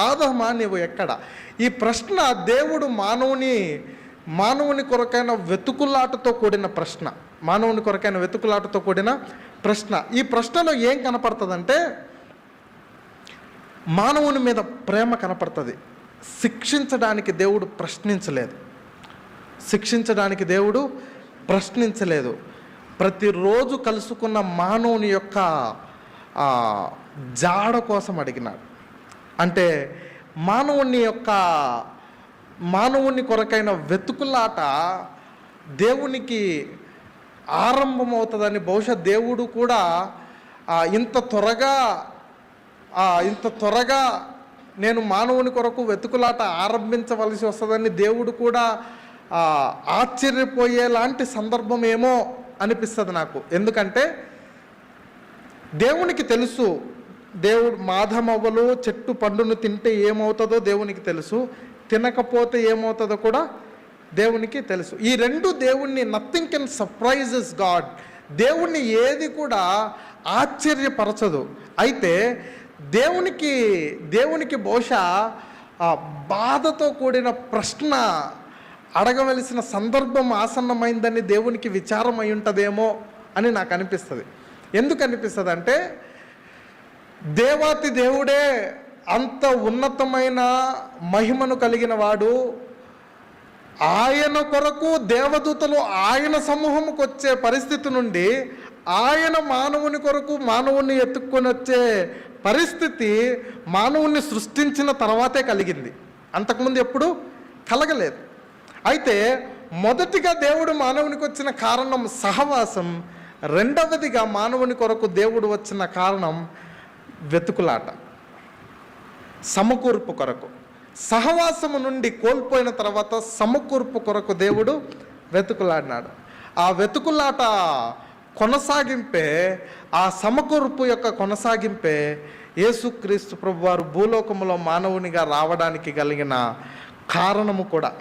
ఆదమా నీవు ఎక్కడ? ఈ ప్రశ్న దేవుడు మానవుని మానవుని కొరకైన వెతుకులాటతో కూడిన ప్రశ్న. మానవుని కొరకైన వెతుకులాటతో కూడిన ప్రశ్న. ఈ ప్రశ్నలో ఏం కనపడుతుందంటే మానవుని మీద ప్రేమ కనపడుతుంది. శిక్షించడానికి దేవుడు ప్రశ్నించలేదు. శిక్షించడానికి దేవుడు ప్రశ్నించలేదు. ప్రతిరోజు కలుసుకున్న మానవుని యొక్క జాడ కోసం అడిగినాడు. అంటే మానవుని యొక్క మానవుని కొరకైన వెతుకులాట దేవునికి ఆరంభమవుతుందని బహుశా దేవుడు కూడా ఇంత త్వరగా ఇంత త్వరగా నేను మానవుని కొరకు వెతుకులాట ఆరంభించవలసి వస్తుందని దేవుడు కూడా ఆశ్చర్యపోయేలాంటి సందర్భం ఏమో అనిపిస్తుంది నాకు. ఎందుకంటే దేవునికి తెలుసు దేవుడు మాధమవ్వలు చెట్టు పండును తింటే ఏమవుతుందో దేవునికి తెలుసు. తినకపోతే ఏమవుతుందో కూడా దేవునికి తెలుసు. ఈ రెండు దేవుణ్ణి నథింగ్ కెన్ సర్ప్రైజెస్ గాడ్ దేవుణ్ణి ఏది కూడా ఆశ్చర్యపరచదు. అయితే దేవునికి దేవునికి బహుశా బాధతో కూడిన ప్రశ్న అడగవలసిన సందర్భం ఆసన్నమైందని దేవునికి విచారం అయి ఉంటుందేమో అని నాకు అనిపిస్తుంది. ఎందుకు అనిపిస్తుంది అంటే దేవాతి దేవుడే అంత ఉన్నతమైన మహిమను కలిగిన వాడు. ఆయన కొరకు దేవదూతలు ఆయన సమూహముకు వచ్చే పరిస్థితి నుండి ఆయన మానవుని కొరకు మానవుని ఎత్తుక్కొని వచ్చే పరిస్థితి మానవుణ్ణి సృష్టించిన తర్వాతే కలిగింది. అంతకుముందు ఎప్పుడు కలగలేదు. అయితే మొదటిగా దేవుడు మానవునికి వచ్చిన కారణం సహవాసం రెండవదిగా మానవుని కొరకు దేవుడు వచ్చిన కారణం వెతుకులాట. సమకూర్పు కొరకు. సహవాసము నుండి కోల్పోయిన తర్వాత సమకూర్పు కొరకు దేవుడు వెతుకులాడినాడు. ఆ వెతుకులాట కొనసాగింపే ఆ సమకూర్పు యొక్క కొనసాగింపే యేసుక్రీస్తు ప్రభు వారు భూలోకములో మానవునిగా రావడానికి కలిగిన కారణము కూడా.